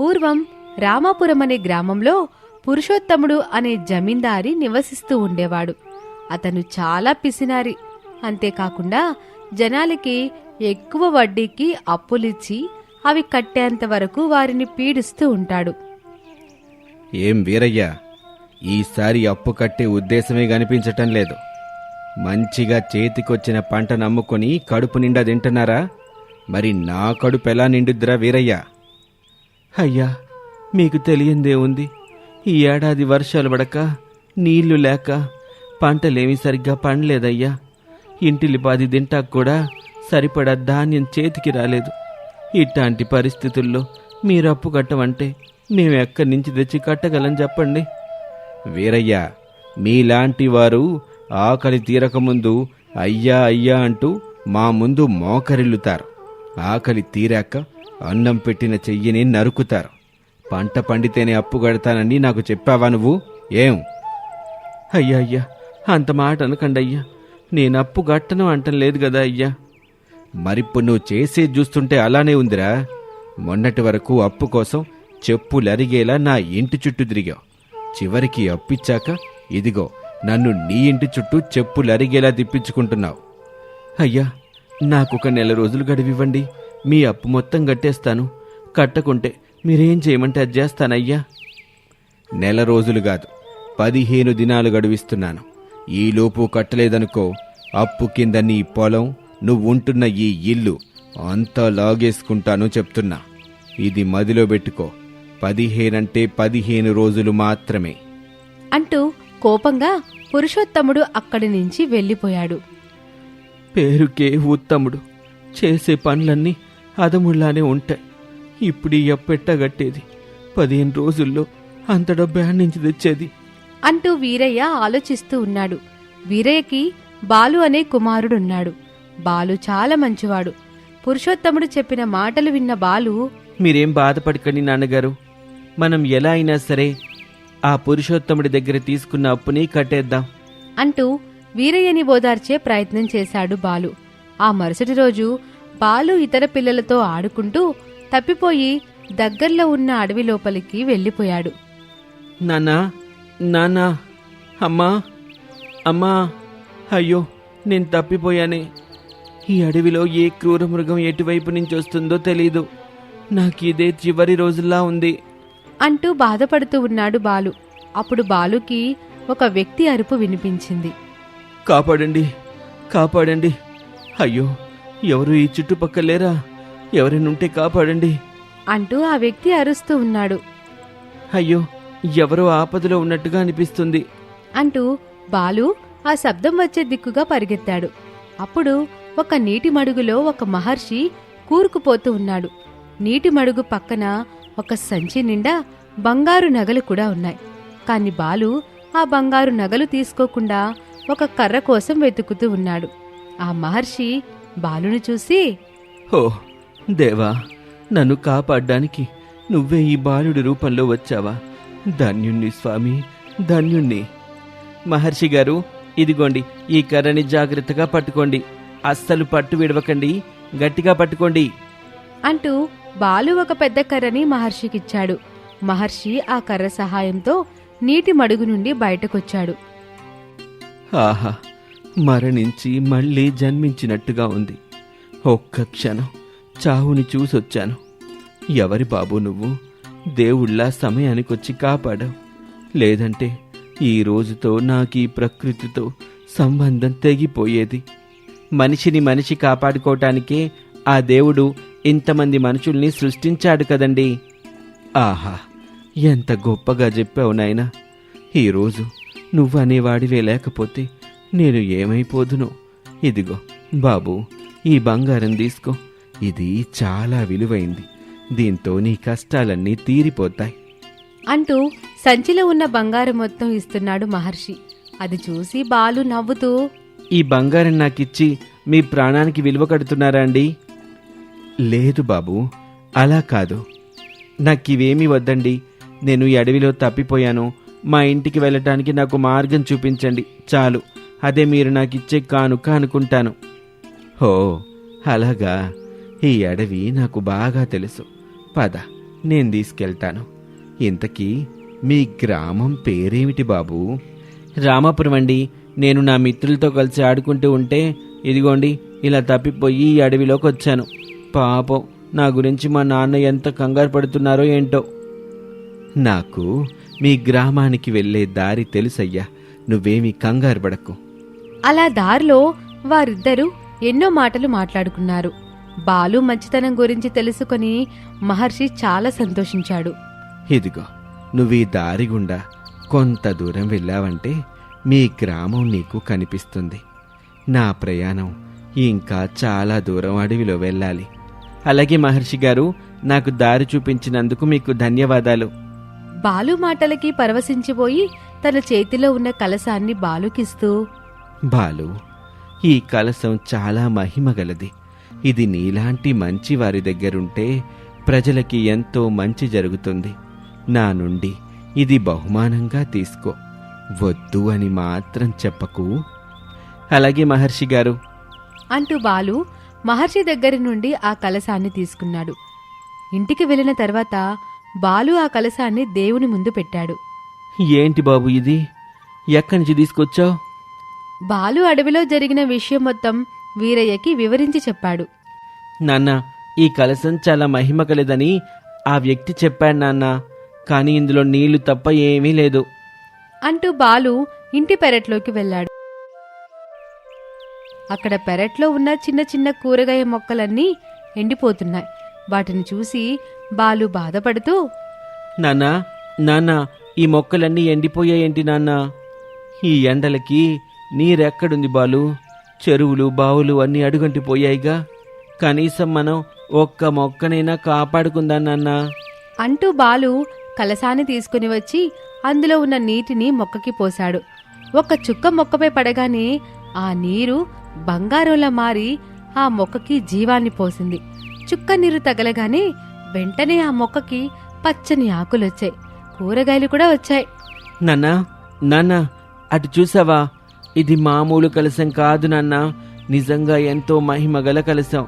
పూర్వం రామాపురం అనే గ్రామంలో పురుషోత్తముడు అనే జమీందారి నివసిస్తూ ఉండేవాడు. అతను చాలా పిసినారి. అంతేకాకుండా జనాలకి ఎక్కువ వడ్డీకి అప్పులిచ్చి అవి కట్టేంత వరకు వారిని పీడిస్తూ ఉంటాడు. ఏం వీరయ్య ఈసారి అప్పు కట్టే ఉద్దేశమే కనిపించటం లేదు. మంచిగా చేతికొచ్చిన పంట నమ్ముకొని కడుపు నిండా తింటున్నారా? మరి నా కడుపు ఎలా నిండుద్దిరా వీరయ్య? అయ్యా మీకు తెలియందే ఉంది. ఈ ఏడాది వర్షాలు పడక నీళ్ళు లేక పంటలేమీ సరిగ్గా పండలేదయ్యా. ఇంటిలి పాది తింటాక కూడా సరిపడా ధాన్యం చేతికి రాలేదు. ఇట్లాంటి పరిస్థితుల్లో మీరు అప్పు కట్టమంటే మేము ఎక్కడి నుంచి తెచ్చి కట్టగలం చెప్పండి. వీరయ్య మీలాంటి వారు ఆకలి తీరకముందు అయ్యా అయ్యా అంటూ మా ముందు మోకరిల్లుతారు. ఆకలి తీరాక అన్నం పెట్టిన చెయ్యిని నరుకుతారు. పంట పండితేనే అప్పు కడతానని నాకు చెప్పావా నువ్వు? ఏం? అయ్యా అయ్యా అంత మాట అనకండి అయ్యా. నేను అప్పు కట్టను అంటం లేదు కదా అయ్యా. మరిప్పుడు నువ్వు చేసేది చూస్తుంటే అలానే ఉందిరా. మొన్నటి వరకు అప్పు కోసం చెప్పులరిగేలా నా ఇంటి చుట్టూ తిరిగావు. చివరికి అప్పిచ్చాక ఇదిగో నన్ను నీ ఇంటి చుట్టూ చెప్పులరిగేలా తిప్పించుకుంటున్నావు. అయ్యా నాకొక నెల రోజులు గడివివ్వండి. మీ అప్పు మొత్తం కట్టేస్తాను. కట్టకుంటే మీరేం చేయమంటే అది చేస్తానయ్యా. నెల రోజులు కాదు పదిహేను దినాలు గడువిస్తున్నాను. ఈలోపు కట్టలేదనుకో అప్పు కింద నీ పొలం నువ్వుంటున్న ఈ ఇల్లు అంతా లాగేసుకుంటాను చెప్తున్నా. ఇది మదిలో పెట్టుకో పదిహేనంటే పదిహేను రోజులు మాత్రమే. అంటూ కోపంగా పురుషోత్తముడు అక్కడి నుంచి వెళ్ళిపోయాడు. పేరుకే ఉత్తముడు చేసే పనులన్నీ అదముళ్ళానే ఉంటాయి ఇప్పుడు ఈ అప్పెట్టగట్టేది పదిహేను రోజుల్లో అంత డబ్బు నుంచి తెచ్చేది. అంటూ వీరయ్య ఆలోచిస్తూ ఉన్నాడు. వీరయ్యకి బాలు అనే కుమారుడున్నాడు. బాలు చాలా మంచివాడు. పురుషోత్తముడు చెప్పిన మాటలు విన్న బాలు మీరేం బాధపడకండి నాన్నగారు. మనం ఎలా అయినా సరే ఆ పురుషోత్తముడి దగ్గర తీసుకున్న అప్పుని కట్టేద్దాం. అంటూ వీరయ్యని ఓదార్చే ప్రయత్నం చేశాడు బాలు. ఆ మరుసటి రోజు బాలు ఇతర పిల్లలతో ఆడుకుంటూ తప్పిపోయి దగ్గర్లో ఉన్న అడవి లోపలికి వెళ్ళిపోయాడు. నాన్నా నాన్నా అమ్మా అమ్మా అయ్యో నేను తప్పిపోయానే. ఈ అడవిలో ఏ క్రూర మృగం ఎటువైపు నుంచి వస్తుందో తెలీదు. నాకు ఇదే చివరి రోజుల్లా ఉంది. అంటూ బాధపడుతూ ఉన్నాడు బాలు. అప్పుడు బాలుకి ఒక వ్యక్తి అరుపు వినిపించింది. కాపాడండి కాపాడండి. అయ్యో ఎవరు ఈ చుట్టుపక్కల లేరా? ఎవరైనా ఉంటే కాపాడండి. అంటూ ఆ వ్యక్తి అరుస్తూ ఉన్నాడు. అయ్యో ఎవరో ఆపదలో ఉన్నట్టుగా అనిపిస్తుంది. అంటూ బాలు ఆ శబ్దం వచ్చే దిక్కుగా పరిగెత్తాడు. అప్పుడు ఒక నీటి మడుగులో ఒక మహర్షి కూరుకుపోతూ ఉన్నాడు. నీటి మడుగు పక్కన ఒక సంచి నిండా బంగారు నగలు కూడా ఉన్నాయి. కాని బాలు ఆ బంగారు నగలు తీసుకోకుండా ఒక కర్ర కోసం వెతుకుతూ ఉన్నాడు. ఆ మహర్షి బాలుని చూసి ఓ దేవా నన్ను కాపాడ్డానికి నువ్వే ఈ బాలుడి రూపంలో వచ్చావా? ధన్యుణ్ణి స్వామి ధన్యుణ్ణి. మహర్షి గారు ఇదిగోండి ఈ కర్రని జాగ్రత్తగా పట్టుకోండి. అస్సలు పట్టు విడవకండి గట్టిగా పట్టుకోండి. అంటూ బాలు ఒక పెద్ద కర్రని మహర్షికిచ్చాడు. మహర్షి ఆ కర్ర సహాయంతో నీటి మడుగు నుండి బయటకొచ్చాడు. ఆహా మరణించి మళ్ళీ జన్మించినట్టుగా ఉంది. ఒక్క క్షణం చావుని చూసొచ్చాను. ఎవరి బాబు నువ్వు? దేవుళ్ళ సమయానికొచ్చి కాపాడావు. లేదంటే ఈ రోజుతో నాకు ఈ ప్రకృతితో సంబంధం తెగిపోయేది. మనిషిని మనిషి కాపాడుకోవటానికే ఆ దేవుడు ఇంతమంది మనుషుల్ని సృష్టించాడు కదండి. ఆహా! ఎంత గొప్పగా చెప్పావు నాయనా. ఈరోజు నువ్వనేవాడివే లేకపోతే నేను ఏమైపోదునో? ఇదిగో బాబు ఈ బంగారం తీసుకో. ఇది చాలా విలువైంది. దీంతో నీ కష్టాలన్నీ తీరిపోతాయి. అంటూ సంచిలో ఉన్న బంగారం మొత్తం ఇస్తున్నాడు మహర్షి. అది చూసి బాలు నవ్వుతూ ఈ బంగారం నాకిచ్చి మీ ప్రాణానికి విలువ కడుతున్నారా అండి? లేదు బాబు అలా కాదు. నాకివేమీ వద్దండి. నేను ఈ అడవిలో తప్పిపోయాను. మా ఇంటికి వెళ్ళటానికి నాకు మార్గం చూపించండి. చాలు. అదే మీరు నాకిచ్చే కానుక అనుకుంటాను. హో అలాగా. ఈ అడవి నాకు బాగా తెలుసు. పద నేను తీసుకెళ్తాను. ఇంతకీ మీ గ్రామం పేరేమిటి బాబూ? రామాపురం అండి. నేను నా మిత్రులతో కలిసి ఆడుకుంటూ ఉంటే ఇదిగోండి ఇలా తప్పిపోయి ఈ అడవిలోకి వచ్చాను పాపం నా గురించి మా నాన్న ఎంత కంగారు పడుతున్నారో ఏంటో. నాకు మీ గ్రామానికి వెళ్ళే దారి తెలుసయ్యా. నువ్వేమీ కంగారు పడకు. అలా దారిలో వారిద్దరూ ఎన్నో మాటలు మాట్లాడుకున్నారు. బాలు మంచితనం గురించి తెలుసుకొని మహర్షి చాలా సంతోషించాడు. ఇదిగో నువ్వు ఈ దారి గుండా కొంత దూరం వెళ్ళావంటే మీ గ్రామం నీకు కనిపిస్తుంది. నా ప్రయాణం ఇంకా చాలా దూరం అడవిలో వెళ్ళాలి. అలాగే మహర్షి గారు నాకు దారి చూపించినందుకు మీకు ధన్యవాదాలు. బాలు మాటలకి పరవశించిపోయి తన చేతిలో ఉన్న కలసాన్ని బాలుకిస్తూ బాలు ఈ కలసం చాలా మహిమగలది ఇది నీలాంటి మంచి వారి దగ్గరుంటే ప్రజలకి ఎంతో మంచి జరుగుతుంది. నా నుండి ఇది బహుమానంగా తీసుకో. వద్దు అని మాత్రం చెప్పకు. అలాగే మహర్షి గారు. అంటూ బాలు మహర్షి దగ్గరి నుండి ఆ కలసాన్ని తీసుకున్నాడు. ఇంటికి వెళ్ళిన తర్వాత బాలు ఆ కలసాన్ని దేవుని ముందు పెట్టాడు. ఏంటి బాబు ఇది? ఎక్కడి నుంచి తీసుకొచ్చావు? బాలు అడవిలో జరిగిన విషయం మొత్తం వీరయ్యకి వివరించి చెప్పాడు. నాన్న ఈ కలసం చాలా మహిమ కలదని ఆ వ్యక్తి చెప్పాడు నాన్న కానీ ఇందులో నీళ్ళు తప్ప ఏమీ లేదు. అంటూ బాలు ఇంటి పెరట్లోకి వెళ్ళాడు. అక్కడ పెరట్లో ఉన్న చిన్న చిన్న కూరగాయ మొక్కలన్నీ ఎండిపోతున్నాయి. వాటిని చూసి బాలు బాధపడుతూ నాన్న నాన్న ఈ మొక్కలన్నీ ఎండిపోయాయేంటి నాన్న? ఈ ఎండలకి నీరెక్కడుంది బాలు? చెరువులు బావులు అన్నీ అడుగంటిపోయాయిగా కనీసం మనం ఒక్క మొక్కనైనా కాపాడుకుందా నాన్న. అంటూ బాలు కలసాన్ని తీసుకుని వచ్చి అందులో ఉన్న నీటిని మొక్కకి పోశాడు. ఒక చుక్క మొక్కపై పడగానే ఆ నీరు బంగారంలా మారి ఆ మొక్కకి జీవాన్ని పోసింది. చుక్క నీరు తగలగానే వెంటనే ఆ మొక్కకి పచ్చని ఆకులొచ్చాయి. కూరగాయలు కూడా వచ్చాయి. నాన్న నాన్న అటు చూసావా? ఇది మామూలు కలసం కాదు నాన్న. నిజంగా ఎంతో మహిమగల కలసం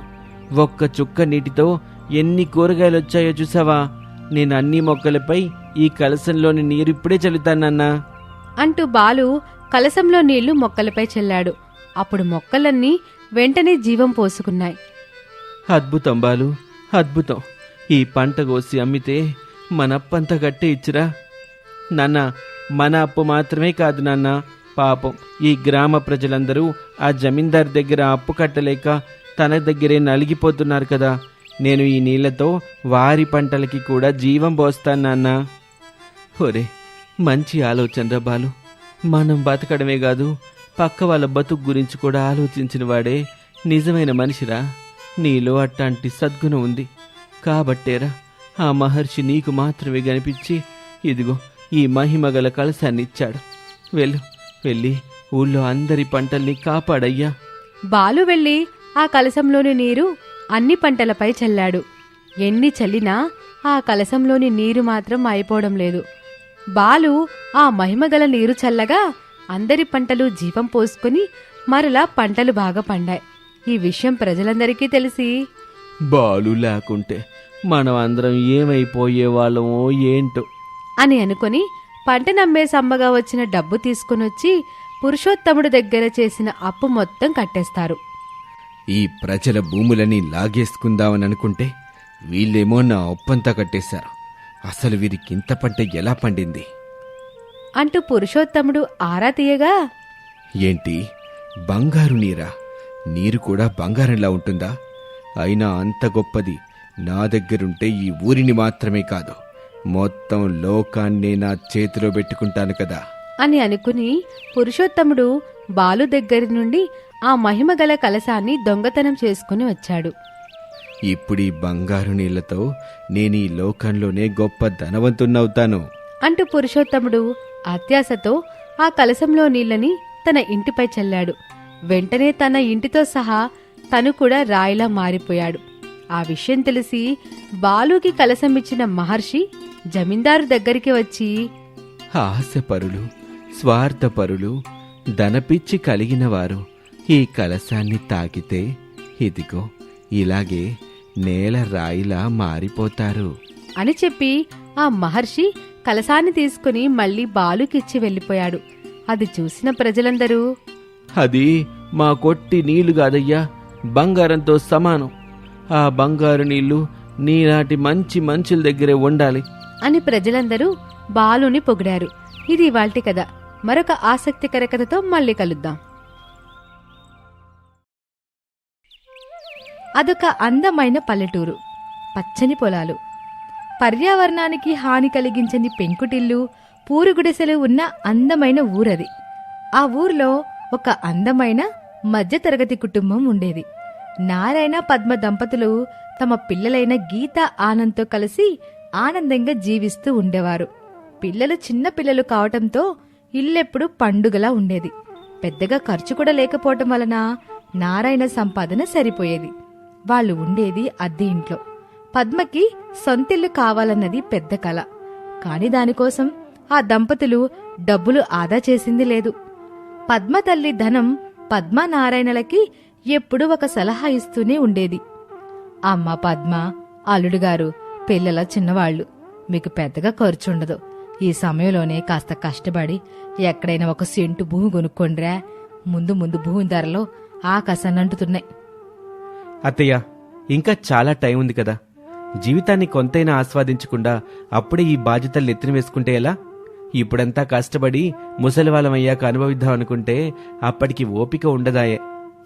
ఒక్క చుక్క నీటితో ఎన్ని కూరగాయలు వచ్చాయో చూసావా? నేను అన్ని మొక్కలపై ఈ కలసంలోని నీరు ఇప్పుడే చల్లుతాను నాన్న. అంటూ బాలు కలసంలో నీళ్ళు మొక్కలపై చల్లాడు. అప్పుడు మొక్కలన్నీ వెంటనే జీవం పోసుకున్నాయి. అద్భుతం బాలు అద్భుతం. ఈ పంట కోసి అమ్మితే మన అప్పంతా గట్టే ఇచ్చిరా. నాన్న మన అప్పు మాత్రమే కాదు నాన్న. పాపం. ఈ గ్రామ ప్రజలందరూ ఆ జమీందార్ దగ్గర అప్పు కట్టలేక తన దగ్గరే నలిగిపోతున్నారు కదా. నేను ఈ నీళ్ళతో వారి పంటలకి కూడా జీవం పోస్తాను నాన్న. ఒరే మంచి ఆలోచన బాలు. మనం బతకడమే కాదు పక్క వాళ్ళ బతుకు గురించి కూడా ఆలోచించిన వాడే నిజమైన మనిషిరా. నీలో అట్లాంటి సద్గుణం ఉంది. కాబట్టేరా ఆ మహర్షి నీకు మాత్రమే కనిపించి ఇదిగో ఈ మహిమగల కలశాన్ని ఇచ్చాడు వెళ్ళు. వెళ్ళి ఊళ్ళో అందరి పంటల్ని కాపాడయ్యా. బాలు వెళ్ళి ఆ కలసంలోని నీరు అన్ని పంటలపై చల్లాడు. ఎన్ని చల్లినా ఆ కలసంలోని నీరు మాత్రం అయిపోవడం లేదు. బాలు ఆ మహిమగల నీరు చల్లగా అందరి పంటలు జీవం పోసుకుని మరలా పంటలు బాగా పండాయి. ఈ విషయం ప్రజలందరికీ తెలిసి బాలు లేకుంటే మనం అందరం ఏమైపోయే వాళ్ళమో ఏంటో. అని అనుకొని పంట నమ్మే సమ్మగా వచ్చిన డబ్బు తీసుకునొచ్చి పురుషోత్తముడు దగ్గర చేసిన అప్పు మొత్తం కట్టేస్తారు. ఈ ప్రజల భూములని లాగేసుకుందామని అనుకుంటే వీళ్ళేమో నా ఒప్పంతా కట్టేశారు. అసలు వీరికి ఇంత పంట ఎలా పండింది? అంటూ పురుషోత్తముడు ఆరా తీయగా ఏంటి? బంగారు నీరా? నీరు కూడా బంగారంలా ఉంటుందా? అయినా అంత గొప్పది నా దగ్గరుంటే ఈ ఊరిని మాత్రమే కాదు. మొత్తం లోకాన్నే నా చేతిలో పెట్టుకుంటాను కదా. అని అనుకుని పురుషోత్తముడు బాలు దగ్గరి నుండి ఆ మహిమగల కలశాన్ని దొంగతనం చేసుకుని వచ్చాడు. ఇప్పుడు ఈ బంగారు నీళ్ళతో నేను ఈ లోకంలోనే గొప్ప ధనవంతున్నవుతాను అంటూ పురుషోత్తముడు అత్యాశతో ఆ కలశంలో నీళ్ళని తన ఇంటిపై చల్లాడు. వెంటనే తన ఇంటితో సహా తను కూడా రాయిలా మారిపోయాడు. ఆ విషయం తెలిసి బాలుకి కలశం ఇచ్చిన మహర్షి జమీందారు దగ్గరికి వచ్చి ఆశపరులు స్వార్థపరులు ధనపిచ్చి కలిగిన వారు ఈ కలశాన్ని తాకితే ఇదిగో ఇలాగే నేల రాయిలా మారిపోతారు. అని చెప్పి ఆ మహర్షి కలసాన్ని తీసుకుని మళ్ళీ బాలుకిచ్చి వెళ్ళిపోయాడు. అది చూసిన ప్రజలందరూ అది మా కొట్టి నీళ్ళు కాదయ్యా బంగారంతో సమానం. ఆ బంగారు నీళ్ళు నీలాంటి మంచి మనుషుల దగ్గరే ఉండాలి. అని ప్రజలందరూ బాలుని పొగిడారు. ఇది ఇవాల్టి కథ. మరొక ఆసక్తికర కథతో మళ్ళీ కలుద్దాం. అదొక అందమైన పల్లెటూరు. పచ్చని పొలాలు. పర్యావరణానికి హాని కలిగించని పెంకుటిల్లు పూరుగుడిసెలు ఉన్న అందమైన ఊరది. ఆ ఊర్లో ఒక అందమైన మధ్యతరగతి కుటుంబం ఉండేది. నారాయణ పద్మ దంపతులు తమ పిల్లలైన గీత ఆనంద్తో కలిసి ఆనందంగా జీవిస్తూ ఉండేవారు. పిల్లలు చిన్న పిల్లలు కావటంతో ఇల్లెప్పుడు పండుగలా ఉండేది. పెద్దగా ఖర్చు కూడా లేకపోవటం వలన నారాయణ సంపాదన సరిపోయేది. వాళ్ళు ఉండేది అద్దె ఇంట్లో. పద్మకి సొంతిల్లు కావాలన్నది పెద్ద కల. కాని దానికోసం ఆ దంపతులు డబ్బులు ఆదా చేసింది లేదు. పద్మ తల్లి ధనం పద్మనారాయణలకి ఎప్పుడూ ఒక సలహా ఇస్తూనే ఉండేది. అమ్మ పద్మ అల్లుడు గారు పిల్లల చిన్నవాళ్ళు మీకు పెద్దగా ఖర్చుండదు. ఈ సమయంలోనే కాస్త కష్టపడి ఎక్కడైనా ఒక సెంటు భూమి కొనుక్కోండిరా. ముందు ముందు భూమి ధరలో ఆకాశాన్నంటుతున్నాయి. అత్తయ్య ఇంకా చాలా టైం ఉంది కదా. జీవితాన్ని కొంతైనా ఆస్వాదించకుండా అప్పుడే ఈ బాధ్యతలు నెత్తిన వేసుకుంటే ఎలా? ఇప్పుడంతా కష్టపడి ముసలివాళ్ళమయ్యాక అనుభవిద్దాం అనుకుంటే అప్పటికి ఓపిక ఉండదాయే.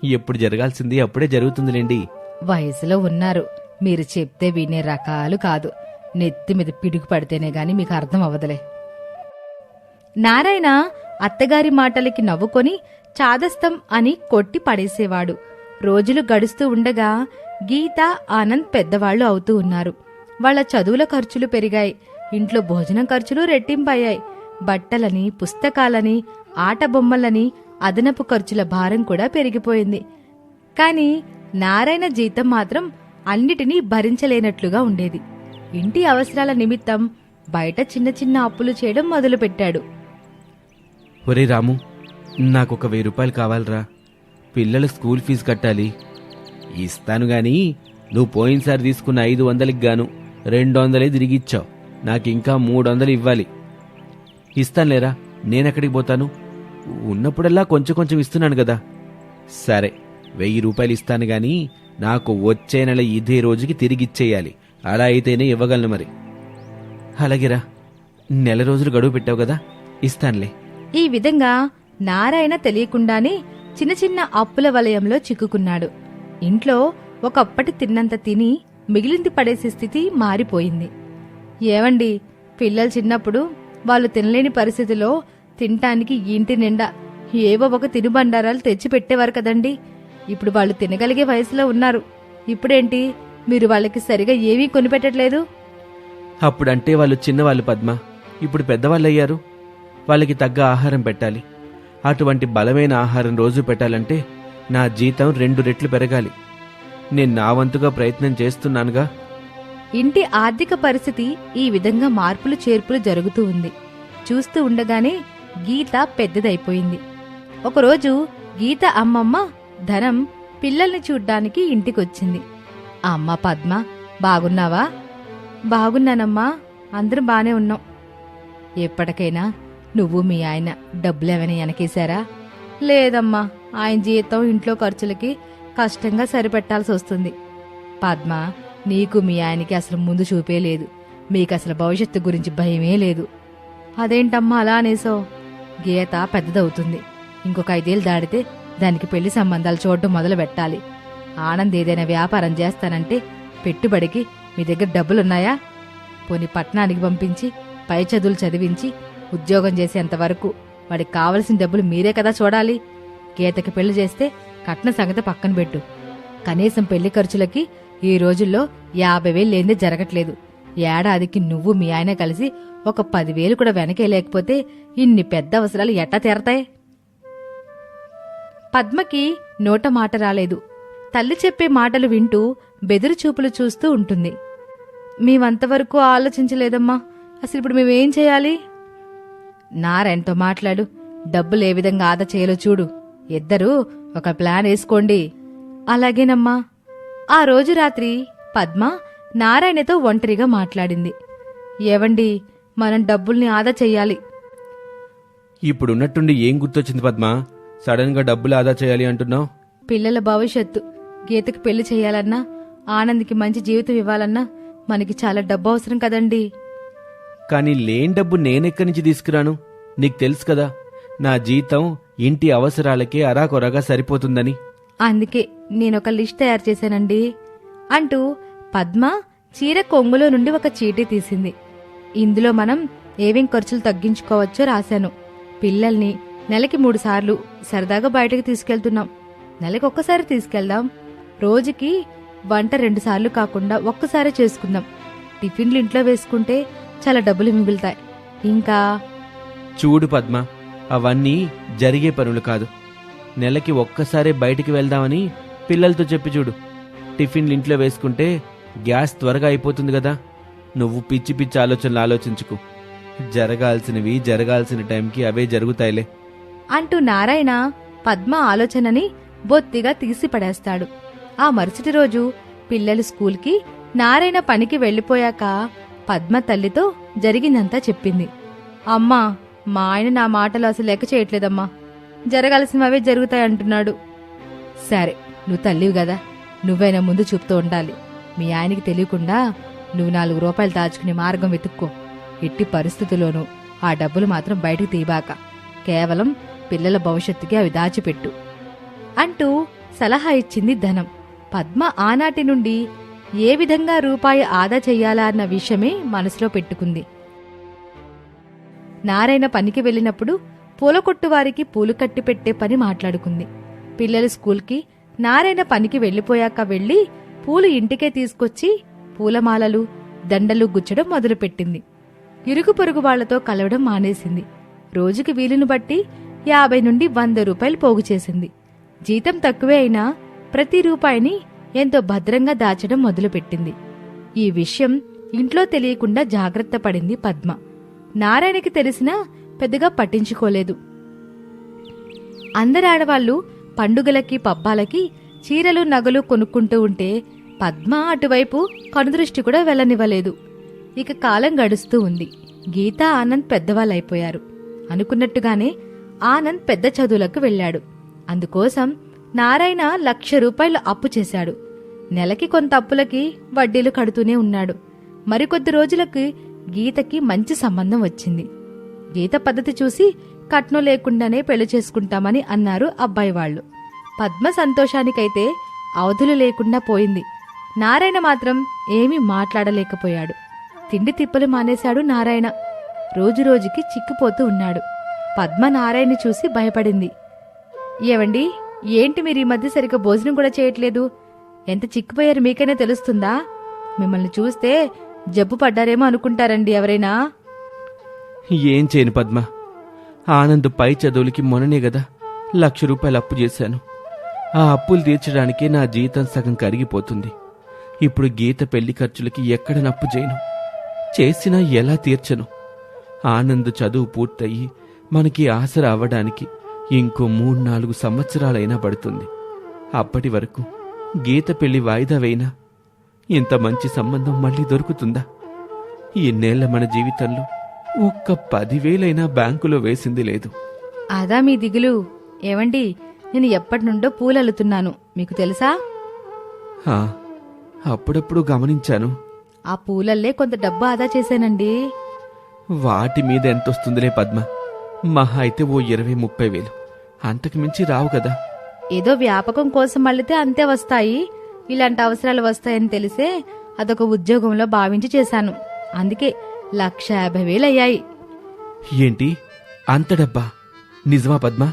ఎప్పుడు జరగాల్సింది అప్పుడే జరుగుతుందిలేండి. వయసులో ఉన్నారు. మీరు చెప్తే వినే రకాలు కాదు. నెత్తి మీద పిడుగు పడితేనే గాని మీకు అర్థం అవ్వదులే. నారాయణ అత్తగారి మాటలకి నవ్వుకొని చాదస్తం అని కొట్టి పడేసేవాడు. రోజులు గడుస్తూ ఉండగా గీత ఆనంద్ పెద్దవాళ్ళు అవుతూ ఉన్నారు. వాళ్ళ చదువుల ఖర్చులు పెరిగాయి. ఇంట్లో భోజనం ఖర్చులు రెట్టింపయ్యాయి. బట్టలని పుస్తకాలని ఆట బొమ్మలని అదనపు ఖర్చుల భారం కూడా పెరిగిపోయింది. కాని నారాయణ జీతం మాత్రం అన్నిటినీ భరించలేనట్లుగా ఉండేది. ఇంటి అవసరాల నిమిత్తం బయట చిన్న చిన్న అప్పులు చేయడం మొదలుపెట్టాడు. ఒరే రాము నాకు ఒక వెయ్యి రూపాయలు కావాలరా. పిల్లల స్కూల్ ఫీజు కట్టాలి. ఇస్తాను గాని నువ్వు పోయినసారి తీసుకున్న ఐదు వందలకి గాను రెండు వందలే తిరిగిచ్చావు నాకు ఇంకా మూడు వందలు ఇవ్వాలి. ఇస్తానులేరా నేనెక్కడికి పోతాను? ఉన్నప్పుడల్లా కొంచెం కొంచెం ఇస్తున్నాను కదా. సరే వెయ్యి రూపాయలు ఇస్తాను కానీ నాకు వచ్చే నెల ఇదే రోజుకి తిరిగిచ్చేయాలి అలా అయితేనే ఇవ్వగలను మరి. అలాగేరా నెల రోజులు గడువు పెట్టావు కదా. ఇస్తానులే. ఈ విధంగా నారాయణ తెలియకుండానే చిన్న చిన్న అప్పుల వలయంలో చిక్కుకున్నాడు. ఇంట్లో ఒకప్పటి తిన్నంత తిని మిగిలింది పడేసే స్థితి మారిపోయింది. ఏవండి పిల్లలు చిన్నప్పుడు వాళ్ళు తినలేని పరిస్థితిలో తినటానికి ఇంటి నిండా ఏవో ఒక తినుబండారాలు తెచ్చి పెట్టేవారు కదండి. ఇప్పుడు వాళ్ళు తినగలిగే వయసులో ఉన్నారు. ఇప్పుడేంటి? మీరు వాళ్ళకి సరిగా ఏమీ కొనిపెట్టట్లేదు? అప్పుడంటే వాళ్ళు చిన్నవాళ్ళు పద్మ. ఇప్పుడు పెద్దవాళ్ళు అయ్యారు వాళ్ళకి తగ్గ ఆహారం పెట్టాలి. అటువంటి బలమైన ఆహారం రోజు పెట్టాలంటే నా జీతం రెండు రెట్లు పెరగాలి. నేను నా వంతుగా ప్రయత్నం చేస్తున్నానుగా. ఇంటి ఆర్థిక పరిస్థితి ఈ విధంగా మార్పులు చేర్పులు జరుగుతూ ఉంది. చూస్తూ ఉండగానే గీత పెద్దదైపోయింది. ఒకరోజు గీత అమ్మమ్మ ధనం పిల్లల్ని చూడ్డానికి ఇంటికొచ్చింది. అమ్మ పద్మ బాగున్నావా? బాగున్నానమ్మా అందరం బానే ఉన్నాం. ఎప్పటికైనా నువ్వు మీ ఆయన డబ్బులేమైనా వెనకేశారా లేదమ్మా ఆయన జీతం ఇంట్లో ఖర్చులకి కష్టంగా సరిపెట్టాల్సి వస్తుంది పద్మ నీకు మీ ఆయనకి అసలు ముందు చూపే లేదు. మీకు అసలు భవిష్యత్తు గురించి భయమే లేదు. అదేంటమ్మా అలా అనేసో గీత పెద్దదవుతుంది. ఇంకొక ఐదేళ్ళు దాడితే దానికి పెళ్ళి సంబంధాలు చూడటం మొదలు పెట్టాలి. ఆనంద్ ఏదైనా వ్యాపారం చేస్తానంటే పెట్టుబడికి మీ దగ్గర డబ్బులున్నాయా? పోని పట్టణానికి పంపించి పై చదువులు చదివించి ఉద్యోగం చేసేంత వరకు వాడికి కావలసిన డబ్బులు మీరే కదా చూడాలి. గీతకి పెళ్ళి చేస్తే కట్న సంగతి పక్కన పెట్టు. కనీసం పెళ్ళి ఖర్చులకి ఈ రోజుల్లో యాభై వేలు లేనిదే జరగట్లేదు. ఏడాదికి నువ్వు మీ ఆయన కలిసి ఒక పదివేలు కూడా వెనకే లేకపోతే ఇన్ని పెద్ద అవసరాలు ఎట్టా తీరతాయి? పద్మకి నోట మాట రాలేదు. తల్లి చెప్పే మాటలు వింటూ బెదురు చూపులు చూస్తూ ఉంటుంది. మేమంతవరకు ఆలోచించలేదమ్మా. అసలు ఇప్పుడు మేమేం చేయాలి? నారాయణతో మాట్లాడు. డబ్బులు ఏ విధంగా ఆదా చేయాలో చూడు. ఇద్దరూ ఒక ప్లాన్ వేసుకోండి. అలాగేనమ్మా. ఆ రోజు రాత్రి పద్మ నారాయణతో ఒంటరిగా మాట్లాడింది. ఏవండి? మనం డబ్బుల్ని ఆదా చెయ్యాలి. ఇప్పుడున్నట్టుండి ఏం గుర్తొచ్చింది పద్మ? సడన్గా డబ్బులు ఆదా చేయాలి అంటున్నావు? పిల్లల భవిష్యత్తు. గీతకి పెళ్ళి చేయాలన్నా ఆనంద్కి మంచి జీవితం ఇవ్వాలన్నా మనకి చాలా డబ్బు అవసరం కదండి. కానీ లేని డబ్బు నేనెక్కడి నుంచి తీసుకురాను? నీకు తెలుసు కదా నా జీతం ఇంటి అవసరాలకే అరాకొరగా సరిపోతుందని. అందుకే నేనొక లిస్ట్ తయారు చేశానండి. అంటూ పద్మ చీర కొంగులో నుండి ఒక చీటీ తీసింది. ఇందులో మనం ఏమేం ఖర్చులు తగ్గించుకోవచ్చో రాశాను. పిల్లల్ని నెలకి మూడు సార్లు సరదాగా బయటకు తీసుకెళ్తున్నాం. నెలకి ఒక్కసారి తీసుకెళ్దాం. రోజుకి వంట రెండు సార్లు కాకుండా ఒక్కసారి చేసుకుందాం. టిఫిన్లు ఇంట్లో వేసుకుంటే చాలా డబ్బులు మిగులుతాయి. ఇంకా చూడు పద్మ అవన్నీ జరిగే పనులు కాదు. నెలకి ఒక్కసారే బయటికి వెళ్దామని పిల్లలతో చెప్పి చూడు. టిఫిన్లు ఇంట్లో వేసుకుంటే గ్యాస్ త్వరగా అయిపోతుంది కదా. నువ్వు పిచ్చి పిచ్చి ఆలోచనలు ఆలోచించుకు. జరగాల్సినవి జరగాల్సిన టైంకి అవే జరుగుతాయిలే. అంటూ నారాయణ పద్మ ఆలోచనని బొత్తిగా తీసి పడేస్తాడు ఆ మరుసటి రోజు పిల్లలు స్కూల్కి నారాయణ పనికి వెళ్ళిపోయాక పద్మ తల్లితో జరిగిందంతా చెప్పింది. అమ్మా మా ఆయన నా మాటలు అసలు లెక్క చేయట్లేదమ్మా. జరగాల్సినవే జరుగుతాయంటున్నాడు సరే నువ్వు తల్లివి కదా నువ్వైనా ముందు చూపుతూ ఉండాలి. మీ ఆయనకి తెలియకుండా నువ్వు నాలుగు రూపాయలు దాచుకునే మార్గం వెతుక్కో. ఎట్టి పరిస్థితుల్లోనూ ఆ డబ్బులు మాత్రం బయటికి తీబాక కేవలం పిల్లల భవిష్యత్తుకి అవి దాచిపెట్టు. అంటూ సలహా ఇచ్చింది ధనం. పద్మ ఆనాటి నుండి ఏ విధంగా రూపాయి ఆదా చెయ్యాలా అన్న విషయమే మనసులో పెట్టుకుంది. నారాయణ పనికి వెళ్ళినప్పుడు పూల కొట్టువారికి పూలు కట్టి పెట్టే పని మాట్లాడుకుంది. పిల్లలు స్కూల్కి నారాయణ పనికి వెళ్ళిపోయాక వెళ్ళి పూలు ఇంటికే తీసుకొచ్చి పూలమాలలు దండలు గుచ్చడం మొదలుపెట్టింది. ఇరుగు పొరుగు వాళ్ళతో కలవడం మానేసింది. రోజుకి వీలును బట్టి యాభై నుండి వంద రూపాయలు పోగు చేసింది. జీతం తక్కువే అయినా ప్రతి రూపాయిని ఎంతో భద్రంగా దాచడం మొదలుపెట్టింది. ఈ విషయం ఇంట్లో తెలియకుండా జాగ్రత్త పడింది పద్మ. నారాయణకి తెలిసినా పెద్దగా పట్టించుకోలేదు. అందరు ఆడవాళ్ళు పండుగలకి పబ్బాలకి చీరలు నగలు కొనుక్కుంటూ ఉంటే పద్మ అటువైపు కనుదృష్టి కూడా వెళ్ళనివ్వలేదు. ఇక కాలం గడుస్తూ ఉంది. గీత ఆనంద్ పెద్దవాళ్ళైపోయారు. అనుకున్నట్టుగానే ఆనంద్ పెద్ద చదువులకు వెళ్ళాడు. అందుకోసం నారాయణ లక్ష రూపాయలు అప్పు చేశాడు. నెలకి కొంత అప్పులకి వడ్డీలు కడుతూనే ఉన్నాడు. మరికొద్ది రోజులకి గీతకి మంచి సంబంధం వచ్చింది. గీత పద్ధతి చూసి కట్నం లేకుండానే పెళ్ళి చేసుకుంటామని అన్నారు అబ్బాయి వాళ్ళు. పద్మ సంతోషానికైతే అవధులు లేకుండా పోయింది. నారాయణ మాత్రం ఏమీ మాట్లాడలేకపోయాడు. తిండి తిప్పలు మానేశాడు నారాయణ. రోజురోజుకి చిక్కిపోతూ ఉన్నాడు. పద్మ నారాయణని చూసి భయపడింది. ఏవండి ఏంటి మీరు ఈ మధ్య సరిగ్గా భోజనం కూడా చేయట్లేదు? ఎంత చిక్కిపోయారు మీకైనా తెలుస్తుందా? మిమ్మల్ని చూస్తే జబ్బు పడ్డారేమో అనుకుంటారండి ఎవరైనా. ఏం చేయను పద్మ. ఆనంద్ పై చదువులకి మొన్ననే కదా లక్ష రూపాయలు అప్పు చేశాను. ఆ అప్పులు తీర్చడానికే నా జీతం సగం కరిగిపోతుంది. ఇప్పుడు గీత పెళ్ళి ఖర్చులకి ఎక్కడ నప్పు చేయను. చేసినా ఎలా తీర్చను? ఆనంద్ చదువు పూర్తయి మనకి ఆసర అవ్వడానికి ఇంకో మూడు నాలుగు సంవత్సరాలైనా పడుతుంది. అప్పటి వరకు గీత పెళ్ళి వాయిదా వేయినా ఇంత మంచి సంబంధం మళ్ళీ దొరుకుతుందా? ఇన్నేళ్ళ మన జీవితంలో ఒక్క పదివేలైనా బ్యాంకులో వేసింది లేదు. అదా మీ దిగులు. ఏవండి నేను ఎప్పటి నుండో పూలు అల్లుతున్నాను మీకు తెలుసా? అప్పుడప్పుడు గమనించాను. ఆ పూలల్లే కొంత డబ్బు ఆదా చేశానండి. వాటి మీద ఎంతొస్తుందిలే పద్మ. మహా అయితే ఓ ఇరవై ముప్పై వేలు. అంతకు మించి రావు కదా. ఏదో వ్యాపకం కోసం అల్లితే అంతే వస్తాయి. ఇలాంటి అవసరాలు వస్తాయని తెలిసే అదొక ఉద్యోగంలో భావించి చేశాను. అందుకే లక్ష యాభై వేలు అయ్యాయి ఏంటి? అంత డబ్బా? నిజమా పద్మ?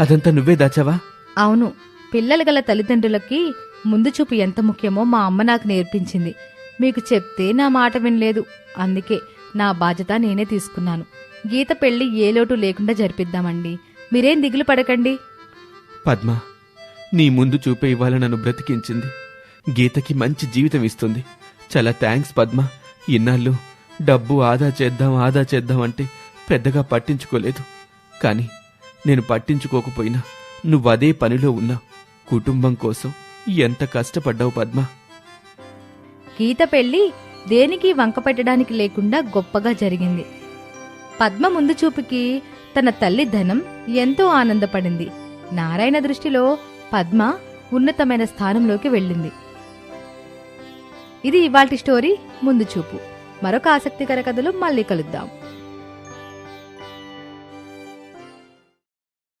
అదంతా నువ్వే దాచావా? అవును. పిల్లలు గల తల్లిదండ్రులకి ముందు చూపు ఎంత ముఖ్యమో మా అమ్మ నాకు నేర్పించింది. మీకు చెప్తే నా మాట వినలేదు. అందుకే నా బాధ్యత నేనే తీసుకున్నాను. గీత పెళ్ళి ఏ లోటు లేకుండా జరిపిద్దామండి. మీరేం దిగులు పడకండి. పద్మ నీ ముందు చూపే ఇవాళ నన్ను బ్రతికించింది. గీతకి మంచి జీవితం ఇస్తుంది. చాలా థ్యాంక్స్ పద్మ. ఇన్నాళ్ళు డబ్బు ఆదా చేద్దాం ఆదా చేద్దాం అంటే పెద్దగా పట్టించుకోలేదు. కానీ నేను పట్టించుకోకపోయినా నువ్వు అదే పనిలో ఉన్నా. కుటుంబం కోసం ఎంత కష్టపడ్డావు పద్మ. గీత పెళ్ళి దేనికి వంక పెట్టడానికి లేకుండా గొప్పగా జరిగింది. పద్మ ముందు చూపుకి తన తల్లి ధనం ఎంతో ఆనందపడింది. నారాయణ దృష్టిలో పద్మ ఉన్నతమైన స్థానంలోకి వెళ్ళింది. ఇది ఇవాల్టి స్టోరీ ముందు చూపు. మరొక ఆసక్తికర కథలో మళ్ళీ కలుద్దాం.